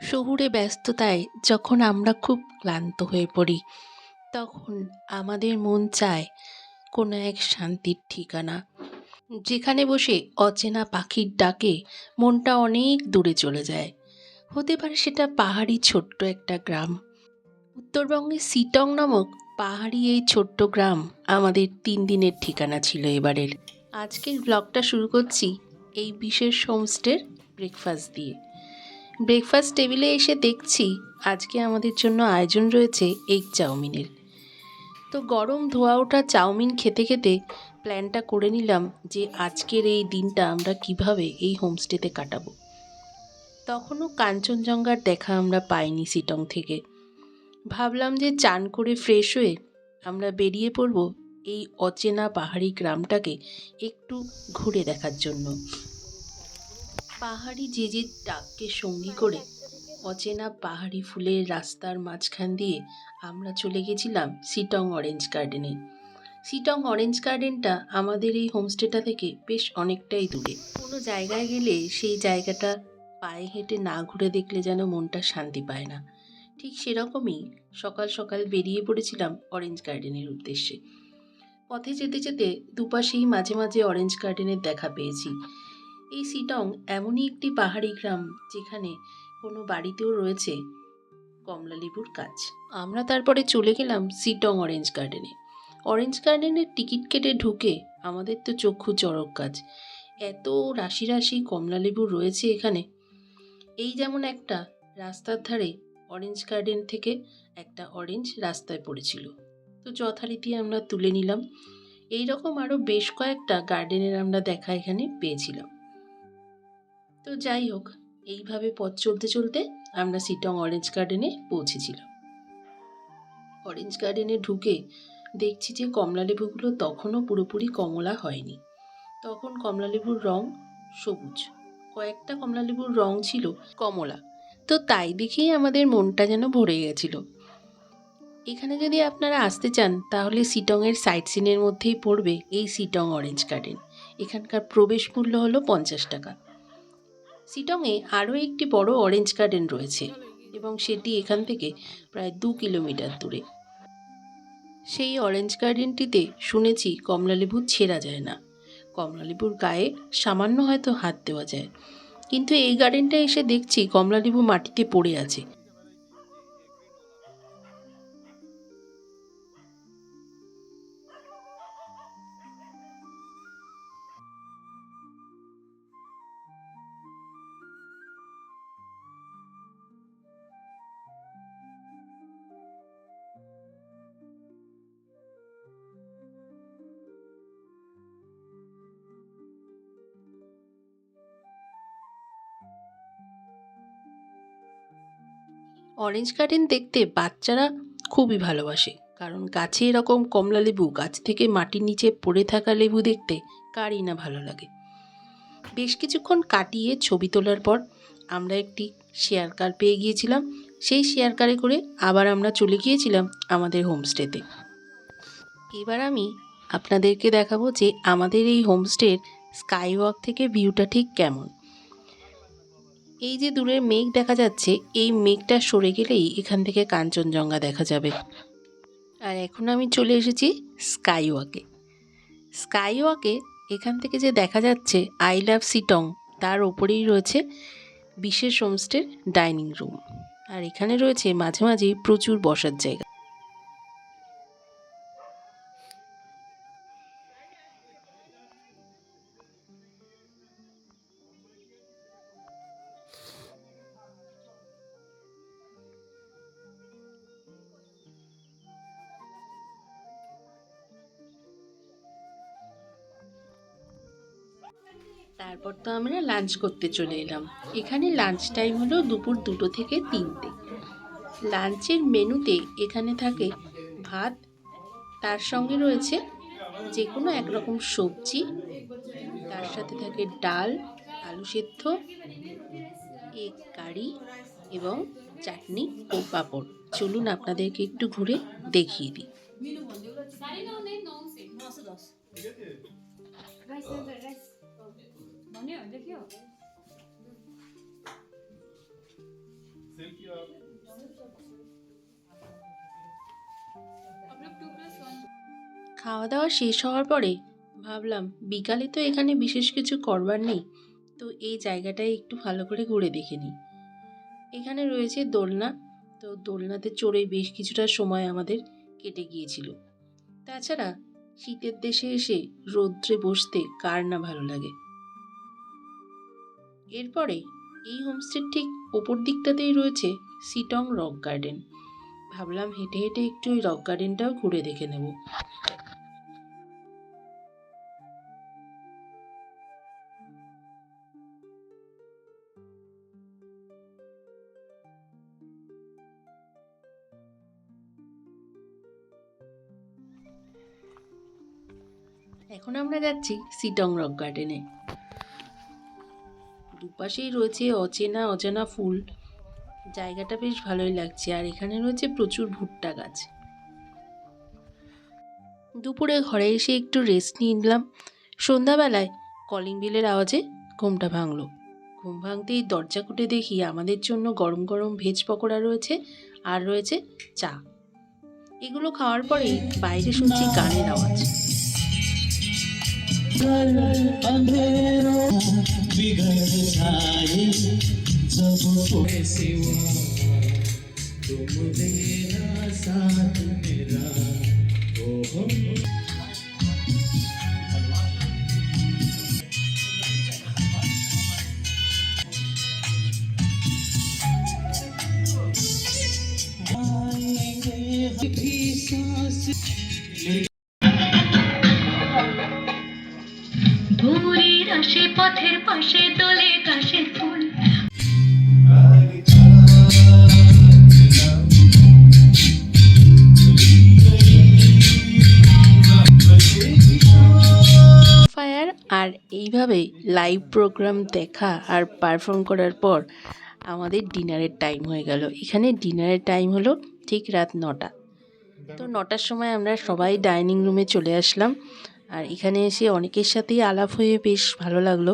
শহুরে ব্যস্ততায় যখন আমরা খুব ক্লান্ত হয়ে পড়ি, তখন আমাদের মন চায় কোনো এক শান্তির ঠিকানা। যেখানে বসে অচেনা পাখির ডাকে মনটা অনেক দূরে চলে যায়। হতে পারে সেটা পাহাড়ি ছোট্ট একটা গ্রাম। উত্তরবঙ্গের সিটং নামক পাহাড়ি এই ছোট্ট গ্রাম আমাদের তিন দিনের ঠিকানা ছিল এবারের। আজকের ব্লগটা শুরু করছি এই বিশেষ হোমস্টের ব্রেকফাস্ট দিয়ে। ব্রেকফাস্ট টেবিলে এসে দেখছি আজকে আমাদের জন্য আয়োজন রয়েছে এগ চাউমিনের। তো গরম ধোয়া ওঠা চাউমিন খেতে খেতে প্ল্যানটা করে নিলাম যে আজকের এই দিনটা আমরা কীভাবে এই হোমস্টেতে কাটাবো। তখনও কাঞ্চনজঙ্ঘার দেখা আমরা পাইনি সিটং থেকে। ভাবলাম যে চান করে ফ্রেশ হয়ে আমরা বেরিয়ে পড়ব এই অচেনা পাহাড়ি গ্রামটাকে একটু ঘুরে দেখার জন্য। পাহাড়ি যে যে ডাককে সঙ্গী করে অচেনা পাহাড়ি ফুলের রাস্তার মাঝখান দিয়ে আমরা চলে গেছিলাম সিটং অরেঞ্জ গার্ডেনে। সিটং অরেঞ্জ গার্ডেনটা আমাদের এই হোমস্টেটা থেকে বেশ অনেকটাই দূরে। কোনো জায়গায় গেলে সেই জায়গাটা পায়ে হেঁটে না ঘুরে দেখলে যেন মনটা শান্তি পায় না। ঠিক সেরকমই সকাল সকাল বেরিয়ে পড়েছিলাম অরেঞ্জ গার্ডেনের উদ্দেশ্যে। পথে যেতে যেতে দুপাশেই মাঝে মাঝে অরেঞ্জ গার্ডেনের দেখা পেয়েছি। এই সিটং এমনই একটি পাহাড়ি গ্রাম যেখানে কোনো বাড়িতেও রয়েছে কমলালেবুর গাছ। আমরা তারপরে চলে গেলাম সিটং অরেঞ্জ গার্ডেনে। অরেঞ্জ গার্ডেনের টিকিট কেটে ঢুকে আমাদের তো চক্ষু চড়ক গাছ। এত রাশি রাশি কমলালেবু রয়েছে এখানে। এই যেমন একটা রাস্তার ধারে অরেঞ্জ গার্ডেন থেকে একটা অরেঞ্জ রাস্তায় পড়েছিল। তো যথারীতি আমরা তুলে নিলাম। এই রকম আরও বেশ কয়েকটা গার্ডেনের আমরা দেখা এখানে পেয়েছিলাম। তো যাই হোক, এইভাবে পথ চলতে চলতে আমরা সিটং অরেঞ্জ গার্ডেনে পৌঁছেছিলাম। অরেঞ্জ গার্ডেনে ঢুকে দেখছি যে কমলালেবুগুলো তখনও পুরোপুরি কমলা হয়নি। তখন কমলালেবুর রং সবুজ। কয়েকটা কমলালেবুর রং ছিল কমলা। তো তাই দেখেই আমাদের মনটা যেন ভরে গেছিল। এখানে যদি আপনারা আসতে চান, তাহলে সিটংয়ের সাইট সিনের মধ্যেই পড়বে এই সিটং অরেঞ্জ গার্ডেন এখানকার প্রবেশ মূল্য হলো পঞ্চাশ টাকা। সিটংয়ে আরও একটি বড় অরেঞ্জ গার্ডেন রয়েছে এবং সেটি এখান থেকে প্রায় দু কিলোমিটার দূরে। সেই অরেঞ্জ গার্ডেনটিতে শুনেছি কমলালেবু ছেঁড়া যায় না। কমলালেবুর গায়ে সামান্য হয়তো হাত দেওয়া যায়। কিন্তু এই গার্ডেনটা এসে দেখছি কমলালেবু মাটিতে পড়ে আছে। অরেঞ্জ গার্ডেন দেখতে বাচ্চারা খুবই ভালোবাসে, কারণ গাছে এরকম কমলা লেবু, গাছ থেকে মাটির নিচে পড়ে থাকা লেবু দেখতে কারই না ভালো লাগে। বেশ কিছুক্ষণ কাটিয়ে ছবি তোলার পর আমরা একটি শেয়ার কার পেয়ে গিয়েছিলাম। সেই শেয়ার কারে করে আবার আমরা চলে গিয়েছিলাম আমাদের হোমস্টেতে এবার আমি আপনাদেরকে দেখাবো যে আমাদের এই হোমস্টের স্কাই ওয়াক থেকে ভিউটা ঠিক কেমন। এই যে দূরের মেঘ দেখা যাচ্ছে, এই মেঘটা সরে গেলেই এখান থেকে কাঞ্চনজঙ্ঘা দেখা যাবে। আর এখন আমি চলে এসেছি স্কাই ওয়াকে স্কাই ওয়াকে এখান থেকে যে দেখা যাচ্ছে, আই লাভ সিটং, তার ওপরেই রয়েছে বিশেষ হোমস্টের ডাইনিং রুম। আর এখানে রয়েছে মাঝে মাঝেই প্রচুর বসার জায়গা। তারপর তো আমরা লাঞ্চ করতে চলে এলাম। এখানে লাঞ্চ টাইম হলো দুপুর দুটো থেকে তিনটে। লাঞ্চের মেনুতে এখানে থাকে ভাত তার সঙ্গে রয়েছে যে কোনো একরকম সবজি তার সাথে থাকে ডাল আলু সেদ্ধ এগ কারি এবং চাটনি ও পাঁপড়। চলুন আপনাদেরকে একটু ঘুরে দেখিয়ে দিই। राइस राइस भन्यो लेख्यो খাওয়া দাওয়া শেষ হওয়ার পরে ভাবলাম বিকালে তো এখানে বিশেষ কিছু করবার নেই তো এই জায়গাটায় একটু ভালো করে ঘুরে দেখে নিই এখানে রয়েছে দোলনা তো দোলনাতে চড়ে বেশ কিছুটা সময় আমাদের কেটে গিয়েছিল তাছাড়া শীতের দেশে এসে রৌদ্রে বসতে কার না ভালো লাগে এরপরে এই হোমস্টের ঠিক ওপর দিকটাতেই রয়েছে সিটং রক গার্ডেন। ভাবলাম হেঁটে হেঁটে একটু ওই রক গার্ডেনটাও ঘুরে দেখে নেব। এখন আমরা যাচ্ছি সিটং রক গার্ডেনে। দুপাশেই রয়েছে অচেনা, অজানা ফুল। জায়গাটা বেশ ভালোই লাগছে। আর এখানে রয়েছে প্রচুর ভুট্টা গাছ। দুপুরে ঘরে এসে একটু রেস্ট নিয়ে নিলাম। সন্ধ্যাবেলায় কলিং বিলের আওয়াজে ঘুমটা ভাঙল। ঘুম ভাঙতেই দরজা খুঁটে দেখি আমাদের জন্য গরম গরম ভেজ পকোড়া রয়েছে আর রয়েছে চা। এগুলো খাওয়ার পরে বাইরে শুনছি গানের আওয়াজ। बिगड़ जाए जब कोई सिवा तुम देना साथ मेरा ओ हम आएंगे भी सांस পথের পাশে দোলে ফুল। আর এইভাবে লাইভ প্রোগ্রাম দেখা আর পারফর্ম করার পর আমাদের ডিনারের টাইম হয়ে গেল। এখানে ডিনারের টাইম হলো ঠিক রাত নটা। তো নটার সময় আমরা সবাই ডাইনিং রুমে চলে আসলাম। আর এখানে এসে অনেকের সাথেই আলাপ হয়ে বেশ ভালো লাগল।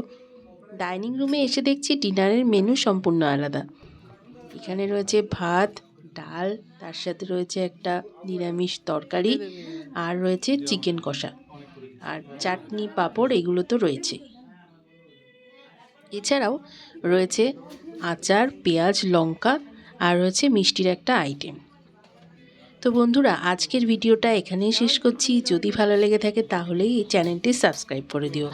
ডাইনিং রুমে এসে দেখছি ডিনারের মেনু সম্পূর্ণ আলাদা। এখানে রয়েছে ভাত, ডাল, তার সাথে রয়েছে একটা নিরামিষ তরকারি আর রয়েছে চিকেন কষা। আর চাটনি, পাঁপড় এগুলো তো রয়েছে। এছাড়াও রয়েছে আচার, পেঁয়াজ, লঙ্কা আর রয়েছে মিষ্টির একটা আইটেম তো বন্ধুরা, আজকের ভিডিওটা এখানেই শেষ করছি। যদি ভালো লেগে থাকে তাহলেই এই চ্যানেলটি সাবস্ক্রাইব করে দিও।